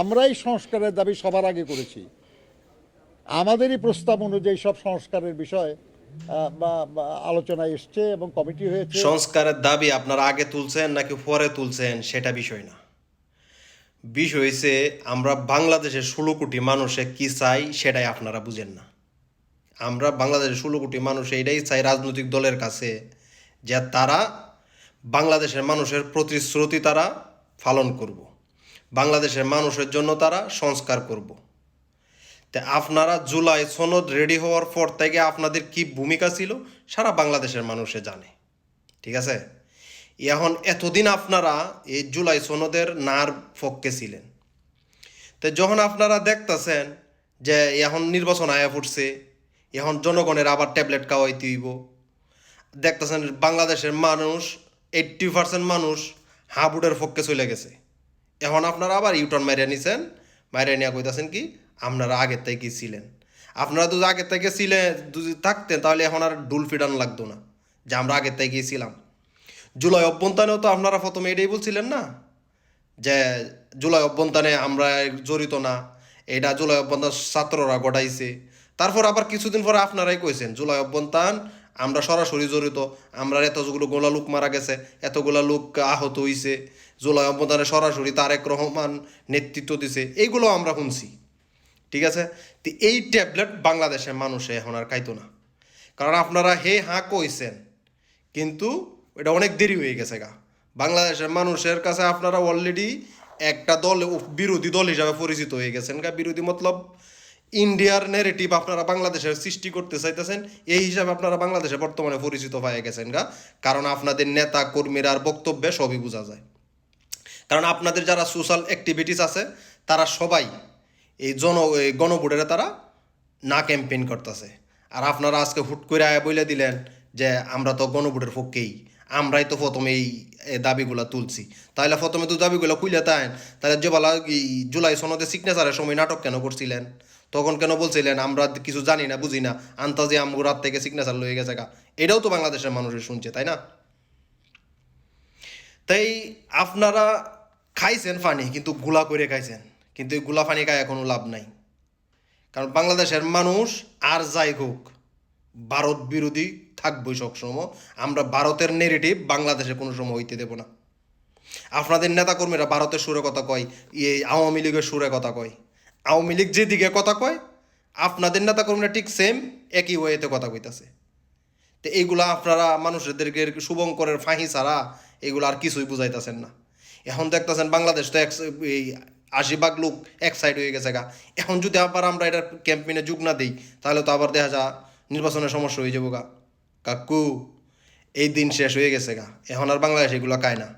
আমরাই সংস্কারের দাবি সবার আগে করেছি। আমাদেরই প্রস্তাব অনুযায়ী সব সংস্কারের বিষয় আলোচনায় এসছে এবং কমিটি হয়েছে। সংস্কারের দাবি আপনারা আগে তুলছেন নাকি পরে তুলছেন সেটা বিষয় না। বিষয় হয়েছে আমরা বাংলাদেশের ষোলো কোটি মানুষে কি চাই সেটাই আপনারা বুঝেন না। আমরা বাংলাদেশের ষোলো কোটি মানুষ এটাই চাই রাজনৈতিক দলের কাছে যে তারা বাংলাদেশের মানুষের প্রতিশ্রুতি তারা পালন করব। বাংলাদেশের মানুষের জন্য তারা সংস্কার করব। তা আপনারা জুলাই সনদ রেডি হওয়ার পর থেকে আপনাদের কি ভূমিকা ছিল, সারা বাংলাদেশের মানুষে জানে। ঠিক আছে? এখন এতদিন আপনারা এই জুলাই সনদের নার পক্ষে ছিলেন। তো যখন আপনারা দেখতেছেন যে এখন নির্বাচন আয়া পড়ছে এখন জনগণের আবার ট্যাবলেট খাওয়াইতে হইব দেখতেছেন বাংলাদেশের মানুষ এইট্টি পার্সেন্ট মানুষ হাবুডের পক্ষে চলে গেছে। এখন আপনারা আবার ইউটার্ন মারিয়া নিছেন মারিয়া নিয়ে কইতাছেন কি, আপনারা আগের থেকে ছিলেন। আপনারা তো আগের থেকে ছিলেন যদি থাকতেন, তাহলে এখন আর ডুল ফিডান লাগতো না, যে আমরা আগের থেকে ছিলাম। জুলাই অভ্যন্তরেও তো আপনারা প্রথমে এটাই বলছিলেন না, যে জুলাই অভ্যন্তরে আমরা জড়িত না, এটা জুলাই অভ্যন্তর ছাত্ররা গড়াইছে তারপর আবার কিছুদিন পরে আপনারাই কইছেন, জুলাই অভ্যন্তান আমরা সরাসরি জড়িত, আমরা এতগুলো গোলা লোক মারা গেছে, এতগুলা লোক আহত হইছে, জুলাই অভ্যন্তরে সরাসরি তারেক রহমান নেতৃত্ব দিছে এইগুলো আমরা শুনছি। ঠিক আছে? তো এই ট্যাবলেট বাংলাদেশের মানুষে এখন আর খাইতো না। কারণ আপনারা হে হাঁ কইছেন, কিন্তু এটা অনেক দেরি হয়ে গেছে গা। বাংলাদেশের মানুষের কাছে আপনারা অলরেডি একটা দল, বিরোধী দল হিসাবে পরিচিত হয়ে গেছেন গা। বিরোধী মতলব ইন্ডিয়ার নেরেটিভ আপনারা বাংলাদেশের সৃষ্টি করতে চাইতেছেন, এই হিসাবে আপনারা বাংলাদেশে বর্তমানে পরিচিত হয়ে গেছেন গা। কারণ আপনাদের নেতা কর্মীরা আর বক্তব্যে সবই বোঝা যায়। কারণ আপনাদের যারা সোশ্যাল অ্যাক্টিভিটিস আছে, তারা সবাই এই জন গণভোটের তারা না ক্যাম্পেইন করতেছে। আর আপনারা আজকে হুট করে আয়া বলে দিলেন যে, আমরা তো গণভোটের পক্ষেই, আমরাই তো প্রথমে এই দাবিগুলা তুলছি। তাহলে প্রথমে তো দাবিগুলো খুলে তাই তাহলে যে বলা জুলাই সনদে সিগনেচারের সময় নাটক কেন করছিলেন? তখন কেন বলছিলেন, আমরা কিছু জানি না, বুঝি না? আন্তাজে আমগো রাত থেকে সিগনেচার লয়ে গেছে গা। এটাও তো বাংলাদেশের মানুষের শুনছে, তাই না? তাই আপনারা খাইছেন পানি কিন্তু গুলা করে খাইছেন। কিন্তু এই গুলা পানি খায় কোনো লাভ নাই। কারণ বাংলাদেশের মানুষ আর যাই হোক, ভারত বিরোধী থাকবই সবসময়। আমরা ভারতের নেগেটিভ বাংলাদেশে কোনো সময় হইতে দেব না। আপনাদের নেতাকর্মীরা ভারতের সুরে কথা কয়, এই আওয়ামী লীগের সুরে কথা কয়। আওয়ামী লীগ যেদিকে কথা কয়, আপনাদের নেতাকর্মীরা ঠিক সেম একই ওয়েতে কথা কইতাছে। তো এইগুলা আপনারা মানুষদেরকে শুভঙ্করের ফাঁহি ছাড়া এগুলো আর কিছুই বুঝাইতেছেন না। এখন দেখতেছেন বাংলাদেশ তো এক এই আশি ভাগ লোক এক সাইড হয়ে গেছে গা। এখন যদি আবার আমরা এটা ক্যাম্পেইনে যোগ না দিই, তাহলে তো আবার দেখা যা নির্বাচনের সমস্যা হয়ে যাব গা। কাকু, এই দিন শেষ হয়ে গেছে গা। এখন আর বাংলাদেশ এগুলো কায় না।